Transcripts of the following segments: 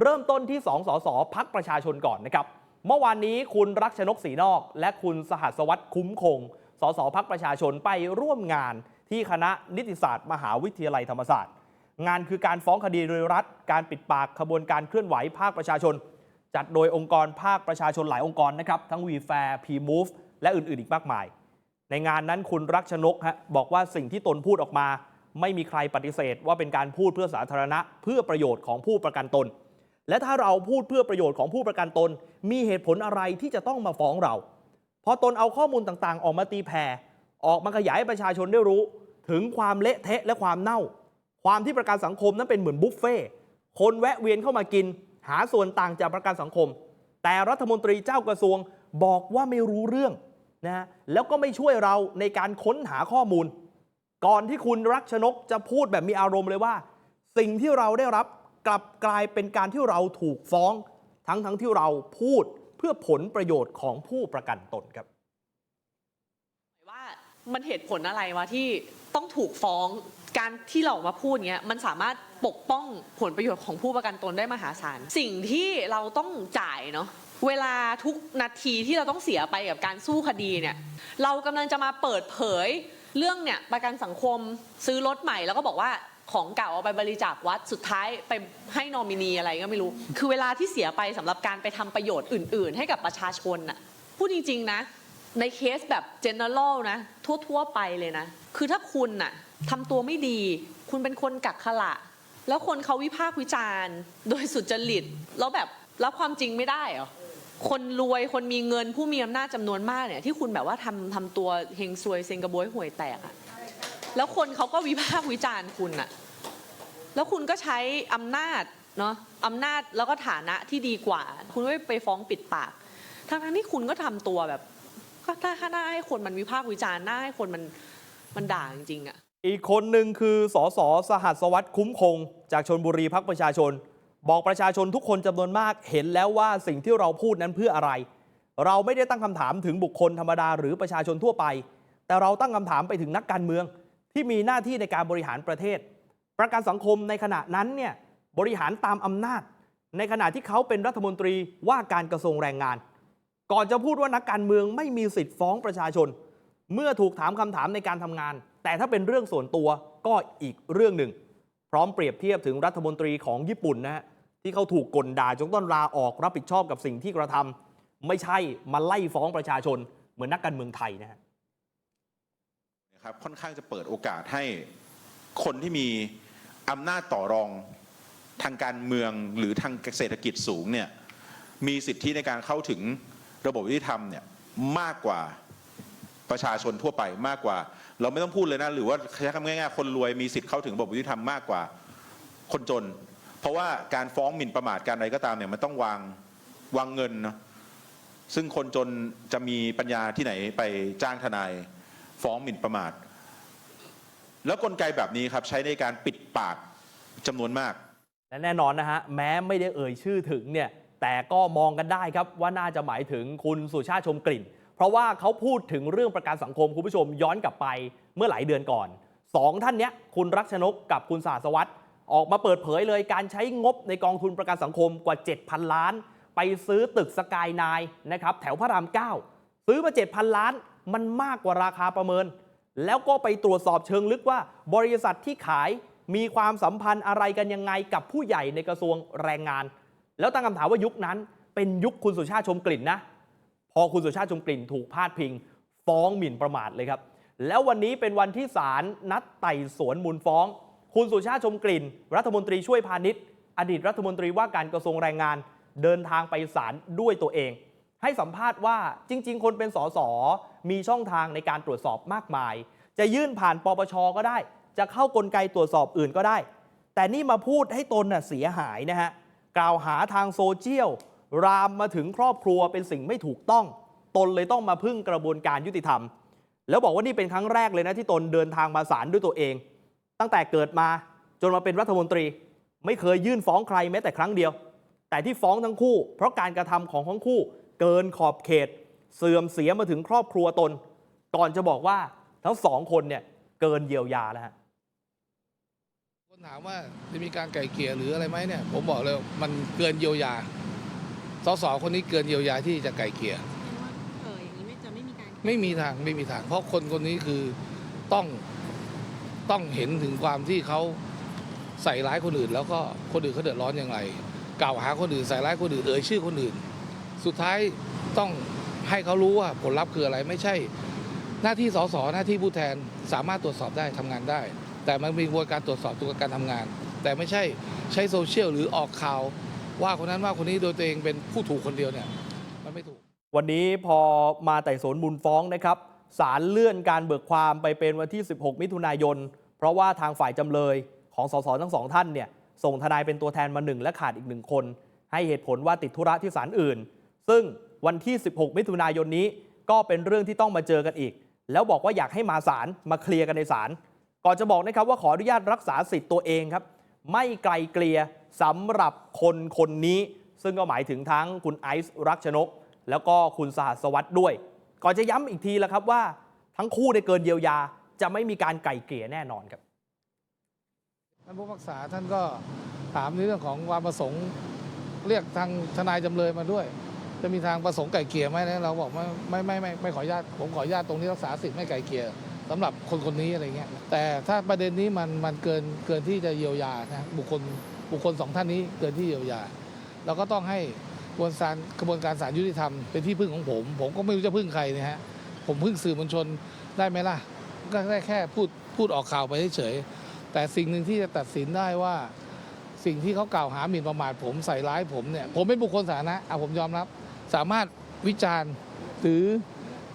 เริ่มต้นที่ 2 สสพักประชาชนก่อนนะครับ เมื่อวานนี้คุณรักชนกศรีนอก และคุณสหัสวัตรคุ้มคง สสพักประชาชนไปร่วมงานที่คณะนิติศาสตร์ มหาวิทยาลัยธรรมศาสตร์ งานคือการฟ้องคดีโดยรัฐ การปิดปากขบวนการเคลื่อนไหวภาคประชาชน จัดโดยองค์กรภาคประชาชนหลายองค์กรนะครับ ทั้ง v ีแฟร์พีมูฟและอื่นๆอีกมากมาย ในงานนั้นคุณรักชนกฮะบอกว่าสิ่งที่ตนพูดออกมา ไม่มีใครปฏิเสธว่าเป็นการพูดเพื่อสาธารณะ เพื่อประโยชน์ของผู้ประกันตน และถ้าเราพูดเพื่อประโยชน์ของผู้ประกันตน มีเหตุผลอะไรที่จะต้องมาฟ้องเราพอตนเอาข้อมูลต่างๆ ออกมาตีแผ่ออกมาขยายให้ประชาชนได้รู้ ถึงความเละเทะและความเน่า ความที่ประกันสังคมนั้นเป็นเหมือนบุฟเฟ่คนแวะเวียนเข้ามากิน หาส่วนต่างจากประกันสังคม แต่รัฐมนตรีเจ้ากระทรวงบอกว่าไม่รู้เรื่องนะฮะแล้วก็ไม่ช่วยเราในการค้นหาข้อมูล ก่อนที่คุณรักชนกจะพูดแบบมีอารมณ์เลยว่า สิ่งที่เราได้รับ กลับกลายเป็นการที่เราถูกฟ้อง ทั้งทั้งที่เราพูดเพื่อผลประโยชน์ของผู้ประกันตนครับว่ามันเหตุผลอะไรวะที่ต้องถูกฟ้องการที่เราออกมาพูดเนี้ยมันสามารถปกป้องผลประโยชน์ของผู้ประกันตนได้มหาศาลสิ่งที่เราต้องจ่ายเนาะเวลาทุกนาทีที่เราต้องเสียไปกับการสู้คดีเนี่ยเรากำลังจะมาเปิดเผยเรื่องเนี่ยประกันสังคมซื้อรถใหม่แล้วก็บอกว่า ของเก่าเอาไปบริจาควัดสุดท้ายไปให้นอมินีอะไรก็ไม่รู้ คือเวลาที่เสียไปสำหรับการไปทำประโยชน์อื่น ๆ ให้กับประชาชนน่ะพูดจริง ๆ นะ ในเคสแบบ general นะ ทั่ว ๆ ไปเลยนะ คือถ้าคุณน่ะทำตัวไม่ดี คุณเป็นคนกักขละ แล้วคนเขาวิพากษ์วิจารณ์ โดยสุจริต แล้วแบบรับความจริงไม่ได้เหรอคนรวยคนมีเงินผู้มีอำนาจจำนวนมากเนี่ยที่คุณแบบว่าทำทำตัวเฮงซวยเซงกระบวยห่วยแตกอะ แล้วคนเขาก็วิพากษ์วิจารณ์คุณอะแล้วคุณก็ใช้อำนาจเนาะอำนาจแล้วก็ฐานะที่ดีกว่า คุณไม่ไปฟ้องปิดปาก ทั้งๆที่คุณก็ทำตัวแบบก็ถ้าถ้าหน้าให้คนมันวิพากษ์วิจารณ์หน้าให้คนมันมันด่าจริงๆอะอีกคนหนึ่งคือสสสหัสวัตรคุ้มคง จากชนบุรีพักประชาชน บอกประชาชนทุกคนจำนวนมากเห็นแล้วว่าสิ่งที่เราพูดนั้นเพื่ออะไร เราไม่ได้ตั้งคำถามถึงบุคคลธรรมดาหรือประชาชนทั่วไป แต่เราตั้งคำถามไปถึงนักการเมือง ที่มีหน้าที่ในการบริหารประเทศ ประกันสังคมในขณะนั้นเนี่ยบริหารตามอำนาจ ในขณะที่เขาเป็นรัฐมนตรีว่าการกระทรวงแรงงาน ก่อนจะพูดว่านักการเมืองไม่มีสิทธิ์ฟ้องประชาชน เมื่อถูกถามคำถามในการทำงาน แต่ถ้าเป็นเรื่องส่วนตัวก็อีกเรื่องหนึ่ง พร้อมเปรียบเทียบถึงรัฐมนตรีของญี่ปุ่นนะฮะที่เขาถูกกลด่าจนต้องลาออกรับผิดชอบกับสิ่งที่กระทำไม่ใช่มาไล่ฟ้องประชาชนเหมือนนักการเมืองไทยนะฮะนะ ครับค่อนข้างจะเปิดโอกาสให้คนที่มีอำนาจต่อรองทางการเมืองหรือทางเศรษฐกิจสูงเนี่ยมีสิทธิในการเข้าถึงระบบยุติธรรมเนี่ยมากกว่าประชาชนทั่วไปมากกว่า เราไม่ต้องพูดเลยนะหรือว่าใช้คำง่ายๆคนรวยมีสิทธิ์เข้าถึงระบบยุติธรรมมากกว่าคนจน เพราะว่าการฟ้องหมิ่นประมาทการอะไรก็ตามเนี่ยมันต้องวางวางเงินเนาะซึ่งคนจนจะมีปัญญาที่ไหนไปจ้างทนาย ฟ้องหมิ่นประมาท แล้วกลไกแบบนี้ครับใช้ในการปิดปากจำนวนมาก และแน่นอนนะฮะแม้ไม่ได้เอ่ยชื่อถึงเนี่ยแต่ก็มองกันได้ครับว่าน่าจะหมายถึงคุณสุชาติชมกลิ่น เพราะว่าเขาพูดถึงเรื่องประกันสังคมคุณผู้ชมย้อนกลับไปเมื่อหลายเดือนก่อนสองท่านเนี้ยคุณรักชนกกับคุณสาสวัตรออกมาเปิดเผยเลยการใช้งบในกองทุนประกันสังคมกว่า 7,000 ล้าน ไปซื้อตึกสกายนายนะครับแถวพระราม 9 ซื้อมา 7,000 ล้าน มันมากกว่าราคาประเมิน แล้วก็ไปตรวจสอบเชิงลึกว่า บริษัทที่ขายมีความสัมพันธ์อะไรกันยังไงกับผู้ใหญ่ในกระทรวงแรงงาน แล้วตั้งคำถามว่ายุคนั้น เป็นยุคคุณสุชาติชมกลิ่นนะ พอคุณสุชาติชมกลิ่นถูกพาดพิง ฟ้องหมิ่นประมาทเลยครับ แล้ววันนี้เป็นวันที่ศาลนัดไต่สวนมูลฟ้อง คุณสุชาติชมกลิ่น รัฐมนตรีช่วยพาณิชย์ อดีตรัฐมนตรีว่าการกระทรวงแรงงาน เดินทางไปศาลด้วยตัวเอง ให้สัมภาษณ์ว่าจริง ๆ คนเป็นสสมีช่องทางในการตรวจสอบมากมาย จะยื่นผ่านปปชก็ได้ จะเข้ากลไกตรวจสอบอื่นก็ได้ แต่นี่มาพูดให้ตนน่ะเสียหายนะฮะกล่าวหาทางโซเชียลรามมาถึงครอบครัวเป็นสิ่งไม่ถูกต้อง ตนเลยต้องมาพึ่งกระบวนการยุติธรรม แล้วบอกว่านี่เป็นครั้งแรกเลยนะที่ตนเดินทางมาศาลด้วยตัวเอง ตั้งแต่เกิดมาจนมาเป็นรัฐมนตรี ไม่เคยยื่นฟ้องใครแม้แต่ครั้งเดียว แต่ที่ฟ้องทั้งคู่ เพราะการกระทำของทั้งคู่ เกินขอบเขต เสื่อมเสียมาถึงครอบครัวตน ก่อนจะบอกว่าทั้งสองคนเนี่ยเกินเยียวยาแล้วฮะคนถามว่าจะมีการไก่เกลี่ยหรืออะไรไหมเนี่ยผมบอกเลยมันเกินเยียวยาสสคนนี้เกินเยียวยาที่จะไก่เกลี่ยเอออย่างนี้ไม่จะไม่มีการไม่มีทางไม่มีทาง เพราะคนคนนี้คือต้องต้องเห็นถึงความที่เขาใส่ร้ายคนอื่น แล้วก็คนอื่นเขาเดือดร้อนอย่างไรกล่าวหาคนอื่นใส่ร้ายคนอื่นเอ่ยชื่อคนอื่น สุดท้ายต้องให้เขารู้ว่าผลลัพธ์คืออะไรไม่ใช่ หน้าที่สสหน้าที่ผู้แทนสามารถตรวจสอบได้ทำงานได้ แต่มันมีกระบวนการตรวจสอบตัวการทำงาน แต่ไม่ใช่ใช้โซเชียลหรือออกข่าว ว่าคนนั้นว่าคนนี้โดยตัวเองเป็นผู้ถูกคนเดียวเนี่ยมันไม่ถูก วันนี้พอมาไต่สวนมูลฟ้องนะครับศาลเลื่อนการเบิกความไปเป็นวันที่ 16 มิถุนายน เพราะว่าทางฝ่ายจำเลยของสสทั้งสองท่านเนี่ยส่งทนายเป็นตัวแทนมาหนึ่งและขาดอีกหนึ่งคน ให้เหตุผลว่าติดธุระที่ศาลอื่น ซึ่งวันที่ 16 มิถุนายนนี้ก็เป็นเรื่องที่ต้องมาเจอกันอีก แล้วบอกว่าอยากให้มาศาลมาเคลียร์กันในศาลก่อนจะบอกนะครับว่าขออนุญาตรักษาสิทธิ์ตัวเองครับ ไม่ไกลเกลียสำหรับคนคนนี้ ซึ่งก็หมายถึงทั้งคุณไอซ์รักชนก แล้วก็คุณสหัสวัตรด้วย ก่อนจะย้ำอีกทีล้วครับว่า ทั้งคู่ได้เกินเยียวยา จะไม่มีการไก่เกลี่ยแน่นอนครับท่านผู้พิพากษาท่านก็ถามในเรื่องของความประสงค์เรียกทางทนายจำเลยมาด้วย จะมีทางประสงค์ไก่เกลี่ยไหมนะเราบอกไม่ไม่ไม่ไม่ไม่ขออนุญาตผมขออนุญาตตรงนี้รักษาสิทธิ์ไม่ไก่เกลี่ยสำหรับคนคนนี้อะไรเงี้ยแต่ถ้าประเด็นนี้มันมันเกินเกินที่จะเยียวยานะบุคคลบุคคลสองท่านนี้เกินที่เยียวยาเราก็ต้องให้กระบวนการกระบวนการศาลยุติธรรมเป็นที่พึ่งของผม ผมก็ไม่รู้จะพึ่งใครนะฮะผมพึ่งสื่อมวลชนได้ไหมล่ะ ก็ได้แค่พูดพูดออกข่าวไปเฉยแต่สิ่งหนึ่งที่จะตัดสินได้ว่าสิ่งที่เขากล่าวหาหมิ่นประมาทผมใส่ร้ายผมเนี่ยผมเป็นบุคคลสาธารณะอะผมยอมรับ สามารถวิจารณ์หรือ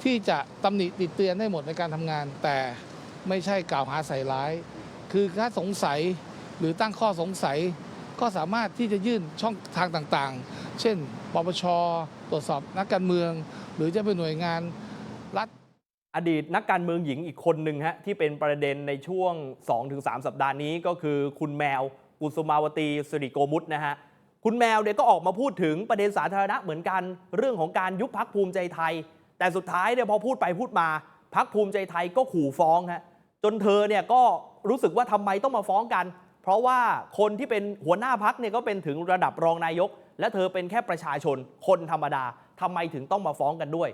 ที่จะตำหนิติดเตือนได้หมดในการทำงาน แต่ไม่ใช่กล่าวหาใส่ร้าย คือถ้าสงสัยหรือตั้งข้อสงสัย ก็สามารถที่จะยื่นช่องทางต่างๆ เช่น ปปช ตรวจสอบนักการเมือง หรือจะเป็นหน่วยงานรัฐอดีตนักการเมืองหญิงอีกคนหนึ่งฮะที่เป็นประเด็นในช่วง 2-3 สัปดาห์นี้ก็คือคุณแมว กุสุมาวตีสิริโกมุตนะฮะ คุณแมวเนี่ยก็ออกมาพูดถึงประเด็นสาธารณะเหมือนกัน เรื่องของการยุบพักภูมิใจไทย แต่สุดท้ายเนี่ยพอพูดไปพูดมาพักภูมิใจไทยก็ขู่ฟ้องฮะจนเธอเนี่ยก็รู้สึกว่าทำไมต้องมาฟ้องกัน เพราะว่าคนที่เป็นหัวหน้าพักเนี่ยก็เป็นถึงระดับรองนายก และเธอเป็นแค่ประชาชนคนธรรมดาทำไมถึงต้องมาฟ้องกันด้วย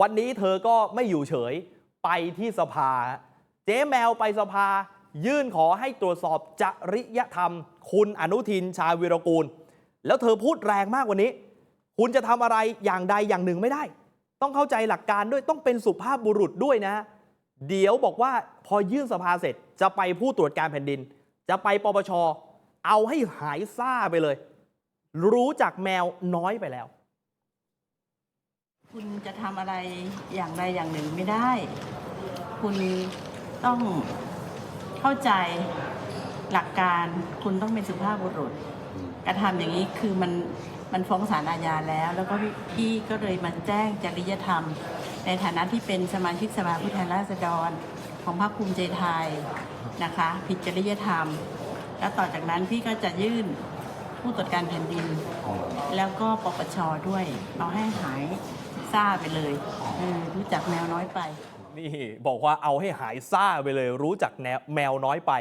วันนี้เธอก็ไม่อยู่เฉยไปที่สภา เจ๊แมวไปสภา ยื่นขอให้ตรวจสอบจริยธรรม คุณอนุทินชาญวิรกูล แล้วเธอพูดแรงมากกว่านี้ คุณจะทำอะไรอย่างใดอย่างหนึ่งไม่ได้ ต้องเข้าใจหลักการด้วยต้องเป็นสุภาพบุรุษด้วยนะ เดี๋ยวบอกว่าพอยื่นสภาเสร็จ จะไปผู้ตรวจการแผ่นดิน จะไปปปชเอาให้หายซ่าไปเลย รู้จักแมวน้อยไปแล้ว คุณจะทำอะไรอย่างใดอย่างหนึ่งไม่ได้ คุณต้องเข้าใจหลักการคุณต้องเป็นสุภาพบุรุษ กระทำอย่างนี้คือมันมันฟ้องศาลอาญาแล้ว แล้วก็พี่ก็เลยมาแจ้งจริยธรรม ในฐานะที่เป็นสมาชิกสภาผู้แทนราษฎร ของพรรคภูมิใจไทยนะคะ ผิดจริยธรรม แล้วต่อจากนั้นพี่ก็จะยื่นผู้ตรวจการแผ่นดิน แล้วก็ปปชด้วย เอาให้หายซ่าไปเลยเออรู้จักแมวน้อยไป นี่บอกว่าเอาให้หายซ่าไปเลย รู้จักแนวแมวน้อยไป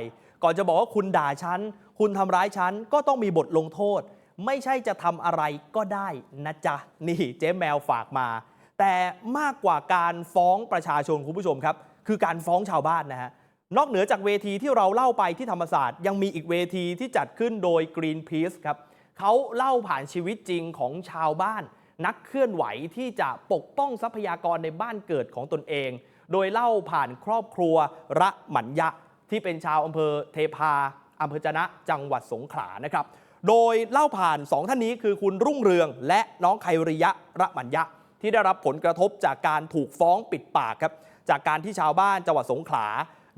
ก่อนจะบอกว่าคุณด่าฉัน คุณทำร้ายฉันก็ต้องมีบทลงโทษ ไม่ใช่จะทำอะไรก็ได้นะจ๊ะ นี่เจ๊แมวฝากมา แต่มากกว่าการฟ้องประชาชนคุณผู้ชมครับ คือการฟ้องชาวบ้านนะฮะนอกเหนือจากเวทีที่เราเล่าไปที่ธรรมศาสตร์ ยังมีอีกเวทีที่จัดขึ้นโดย Greenpeace ครับเขาเล่าผ่านชีวิตจริงของชาวบ้าน นักเคลื่อนไหวที่จะปกป้องทรัพยากรในบ้านเกิดของตนเอง โดยเล่าผ่านครอบครัวระหมัญยะ ที่เป็นชาวอำเภอเทพา อำเภอจนะจังหวัดสงขลานะครับ โดยเล่าผ่าน 2 ท่านนี้คือคุณรุ่งเรือง และน้องไคริยะระมัญยะที่ได้รับผลกระทบจากการถูกฟ้องปิดปากครับ จากการที่ชาวบ้านจังหวัดสงขลา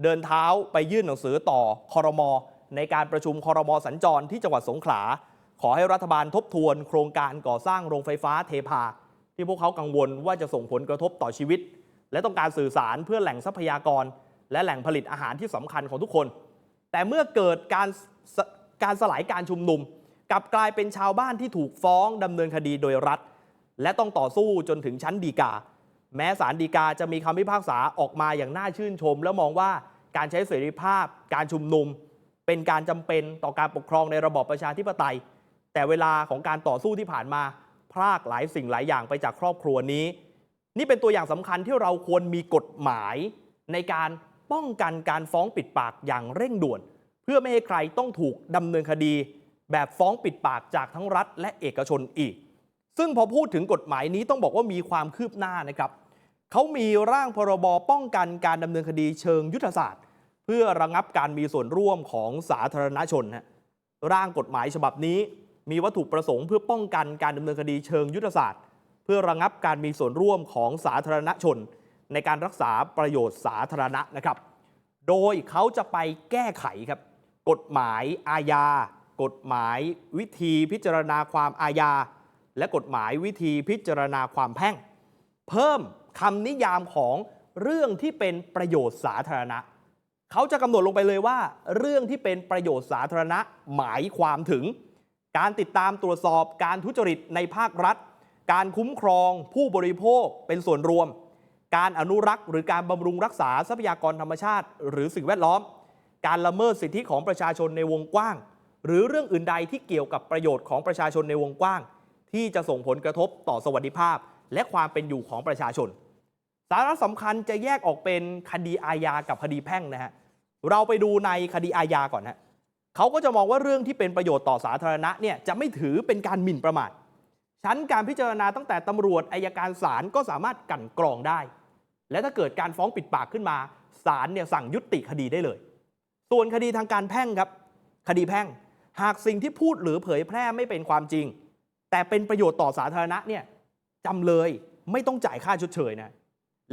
เดินเท้าไปยื่นหนังสือต่อคอรมอในการประชุมคอรมอสัญจรที่จังหวัดสงขลา ขอให้รัฐบาลทบทวนโครงการก่อสร้างโรงไฟฟ้าเทพา ที่พวกเขากังวลว่าจะส่งผลกระทบต่อชีวิต และต้องการสื่อสารเพื่อแหล่งทรัพยากร และแหล่งผลิตอาหารที่สำคัญของทุกคน แต่เมื่อเกิดการการสลายการชุมนุมกลับกลายเป็นชาวบ้านที่ถูกฟ้องดำเนินคดีโดยรัฐ และต้องต่อสู้จนถึงชั้นฎีกา แม้ศาลฎีกาจะมีคำพิพากษาออกมาอย่างน่าชื่นชม แล้วมองว่าการใช้เสรีภาพ การชุมนุม เป็นการจำเป็นต่อการปกครองในระบอบประชาธิปไตย แต่เวลาของการต่อสู้ที่ผ่านมาพรากหลายสิ่งหลายอย่างไปจากครอบครัวนี้ นี่เป็นตัวอย่างสำคัญที่เราควรมีกฎหมายในการ ป้องกันการฟ้องปิดปากอย่างเร่งด่วน เพื่อไม่ให้ใครต้องถูกดำเนินคดี แบบฟ้องปิดปากจากทั้งรัฐและเอกชนอีก ซึ่งพอพูดถึงกฎหมายนี้ต้องบอกว่ามีความคืบหน้านะครับเขามีร่างพรบป้องกันการดำเนินคดีเชิงยุทธศาสตร์ เพื่อระงับการมีส่วนร่วมของสาธารณชนฮะร่างกฎหมายฉบับนี้ มีวัตถุประสงค์เพื่อป้องกันการดำเนินคดีเชิงยุทธศาสตร์ เพื่อระงับการมีส่วนร่วมของสาธารณชน ในการรักษาประโยชน์สาธารณะนะครับ โดยเขาจะไปแก้ไขครับกฎหมายอาญา กฎหมายวิธีพิจารณาความอาญา และกฎหมายวิธีพิจารณาความแพ่ง เพิ่มคำนิยามของเรื่องที่เป็นประโยชน์สาธารณะ เขาจะกำหนดลงไปเลยว่า เรื่องที่เป็นประโยชน์สาธารณะหมายความถึง การติดตามตรวจสอบการทุจริตในภาครัฐ การคุ้มครองผู้บริโภคเป็นส่วนรวม การอนุรักษ์ หรือการบำรุงรักษาทรัพยากรธรรมชาติ หรือสิ่งแวดล้อม การละเมิดสิทธิของประชาชนในวงกว้าง หรือเรื่องอื่นใดที่เกี่ยวกับประโยชน์ของประชาชนในวงกว้าง ที่จะส่งผลกระทบต่อสวัสดิภาพ และความเป็นอยู่ของประชาชน สาระสำคัญจะแยกออกเป็นคดีอาญากับคดีแพ่งนะฮะเราไปดูในคดีอาญาก่อนนะเขาก็จะมองว่าเรื่องที่เป็นประโยชน์ต่อสาธารณะเนี่ยจะไม่ถือเป็นการหมิ่นประมาทชั้นการพิจารณาตั้งแต่ตำรวจอายการศาลก็สามารถกั่นกรองได้ และถ้าเกิดการฟ้องปิดปากขึ้นมาศาลเนี่ยสั่งยุติคดีได้เลย ส่วนคดีทางการแพ่งครับ คดีแพ่ง หากสิ่งที่พูดหรือเผยแพร่ไม่เป็นความจริง แต่เป็นประโยชน์ต่อสาธารณะเนี่ยจำเลยไม่ต้องจ่ายค่าชดเชยนะ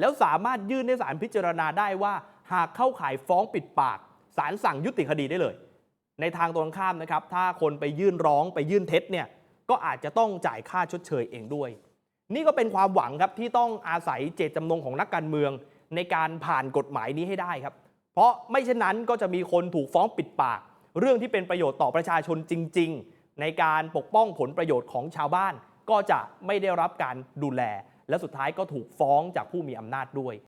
แล้วสามารถยื่นให้ศาลพิจารณาได้ว่า หากเข้าข่ายฟ้องปิดปากศาลสั่งยุติคดีได้เลย ในทางตรงข้ามนะครับ ถ้าคนไปยื่นร้องไปยื่นเท็จเนี่ยก็อาจจะต้องจ่ายค่าชดเชยเองด้วย นี่ก็เป็นความหวังครับที่ต้องอาศัยเจตจำนงของนักการเมือง ในการผ่านกฎหมายนี้ให้ได้ครับ เพราะไม่เช่นนั้นก็จะมีคนถูกฟ้องปิดปาก เรื่องที่เป็นประโยชน์ต่อประชาชนจริง ๆ ในการปกป้องผลประโยชน์ของชาวบ้าน ก็จะไม่ได้รับการดูแล และสุดท้ายก็ถูกฟ้องจากผู้มีอำนาจด้วย